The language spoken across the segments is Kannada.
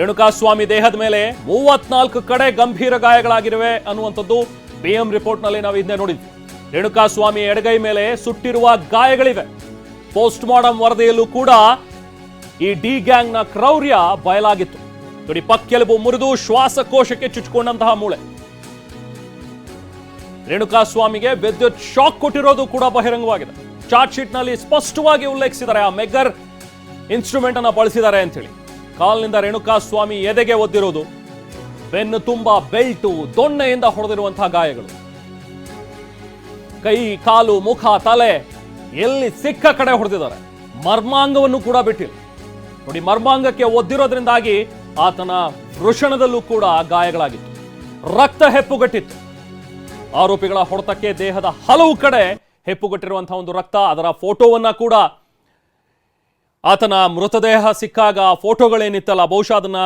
ರೇಣುಕಾಸ್ವಾಮಿ ದೇಹದ ಮೇಲೆ ಮೂವತ್ನಾಲ್ಕು ಕಡೆ ಗಂಭೀರ ಗಾಯಗಳಾಗಿರುವೆ ಅನ್ನುವಂಥದ್ದು ಬಿಎಂ ರಿಪೋರ್ಟ್ನಲ್ಲಿ ನಾವು ಇದನ್ನೇ ನೋಡಿದ್ವಿ. ರೇಣುಕಾಸ್ವಾಮಿ ಎಡಗೈ ಮೇಲೆ ಸುಟ್ಟಿರುವ ಗಾಯಗಳಿವೆ. ಪೋಸ್ಟ್ ಮಾರ್ಟಮ್ ವರದಿಯಲ್ಲೂ ಕೂಡ ಈ ಡಿ ಗ್ಯಾಂಗ್ನ ಕ್ರೌರ್ಯ ಬಯಲಾಗಿತ್ತು. ನೋಡಿ, ಪಕ್ಕೆಲುಬು ಮುರಿದು ಶ್ವಾಸಕೋಶಕ್ಕೆ ಚುಚ್ಚಿಕೊಂಡಂತಹ ಮೂಳೆ. ರೇಣುಕಾಸ್ವಾಮಿಗೆ ವಿದ್ಯುತ್ ಶಾಕ್ ಕೊಟ್ಟಿರೋದು ಕೂಡ ಬಹಿರಂಗವಾಗಿದೆ. ಚಾರ್ಜ್ ಶೀಟ್ನಲ್ಲಿ ಸ್ಪಷ್ಟವಾಗಿ ಉಲ್ಲೇಖಿಸಿದ್ದಾರೆ, ಆ ಮೆಗ್ಗರ್ ಇನ್ಸ್ಟ್ರೂಮೆಂಟ್ ಅನ್ನ ಬಳಸಿದ್ದಾರೆ ಅಂತೇಳಿ. ಕಾಲ್ನಿಂದ ರೇಣುಕಾಸ್ವಾಮಿ ಎದೆಗೆ ಒದ್ದಿರೋದು ಬೆನ್ನು ತುಂಬಾ ಬೆಲ್ಟು, ದೊಣ್ಣೆಯಿಂದ ಹೊಡೆದಿರುವಂತಹ ಗಾಯಗಳು. ಕೈ, ಕಾಲು, ಮುಖ, ತಲೆ ಎಲ್ಲಿ ಸಿಕ್ಕ ಕಡೆ ಹೊಡೆದಿದ್ದಾರೆ? ಮರ್ಮಾಂಗವನ್ನು ಕೂಡ ಬಿಟ್ಟಿಲ್ಲ. ನೋಡಿ, ಮರ್ಮಾಂಗಕ್ಕೆ ಒದ್ದಿರೋದ್ರಿಂದಾಗಿ ಆತನ ವೃಷಣದಲ್ಲೂ ಕೂಡ ಗಾಯಗಳಾಗಿತ್ತು. ರಕ್ತ ಹೆಪ್ಪುಗಟ್ಟಿತ್ತು. ಆರೋಪಿಗಳ ಹೊಡೆತಕ್ಕೆ ದೇಹದ ಹಲವು ಕಡೆ ಹೆಪ್ಪುಗಟ್ಟಿರುವಂತಹ ಒಂದು ರಕ್ತ, ಅದರ ಫೋಟೋವನ್ನ ಕೂಡ ಆತನ ಮೃತದೇಹ ಸಿಕ್ಕಾಗ ಫೋಟೋಗಳೇನಿತ್ತಲ್ಲ, ಬಹುಶಃ ಅದನ್ನ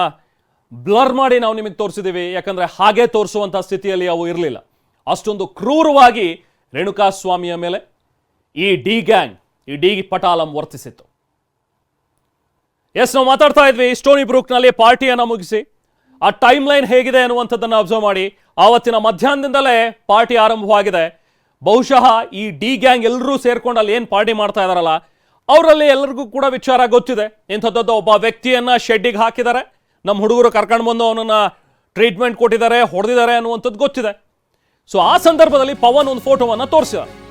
ಬ್ಲರ್ ಮಾಡಿ ನಾವು ನಿಮಗೆ ತೋರಿಸಿದ್ದೀವಿ, ಯಾಕಂದ್ರೆ ಹಾಗೆ ತೋರಿಸುವಂತಹ ಸ್ಥಿತಿಯಲ್ಲಿ ಅವು ಇರಲಿಲ್ಲ. ಅಷ್ಟೊಂದು ಕ್ರೂರವಾಗಿ ರೇಣುಕಾ ಸ್ವಾಮಿಯ ಮೇಲೆ ಈ ಡಿ ಗ್ಯಾಂಗ್, ಈ ಡಿ ಪಟಾಲಂ ವರ್ತಿಸಿತ್ತು. ಎಸ್, ನಾವು ಮಾತಾಡ್ತಾ ಇದ್ವಿ, ಸ್ಟೋನಿ ಬ್ರೂಕ್ನಲ್ಲಿ ಪಾರ್ಟಿಯನ್ನು ಮುಗಿಸಿ. ಆ ಟೈಮ್ ಲೈನ್ ಹೇಗಿದೆ ಅನ್ನುವಂಥದ್ದನ್ನು ಅಬ್ಸರ್ವ್ ಮಾಡಿ. ಆವತ್ತಿನ ಮಧ್ಯಾಹ್ನದಿಂದಲೇ ಪಾರ್ಟಿ ಆರಂಭವಾಗಿದೆ. ಬಹುಶಃ ಈ ಡಿ ಗ್ಯಾಂಗ್ ಎಲ್ಲರೂ ಸೇರ್ಕೊಂಡು ಅಲ್ಲಿ ಏನು ಪಾರ್ಟಿ ಮಾಡ್ತಾ ಇದಾರಲ್ಲ ಅವರಲ್ಲಿ ಎಲ್ಲರಿಗೂ ಕೂಡ ವಿಚಾರ ಗೊತ್ತಿದೆ. ಇಂಥದ್ದು ಒಬ್ಬ ವ್ಯಕ್ತಿಯನ್ನ ಶೆಡ್ಡಿಗೆ ಹಾಕಿದ್ದಾರೆ. ನಮ್ಮ ಹುಡುಗರು ಕರ್ಕೊಂಡು ಬಂದು ಅವನನ್ನ ಟ್ರೀಟ್ಮೆಂಟ್ ಕೊಟ್ಟಿದ್ದಾರೆ, ಹೊಡೆದಿದ್ದಾರೆ ಅನ್ನುವಂಥದ್ದು ಗೊತ್ತಿದೆ. ಸೊ ಆ ಸಂದರ್ಭದಲ್ಲಿ ಪವನ್ ಒಂದು ಫೋಟೋವನ್ನು ತೋರಿಸಿದ.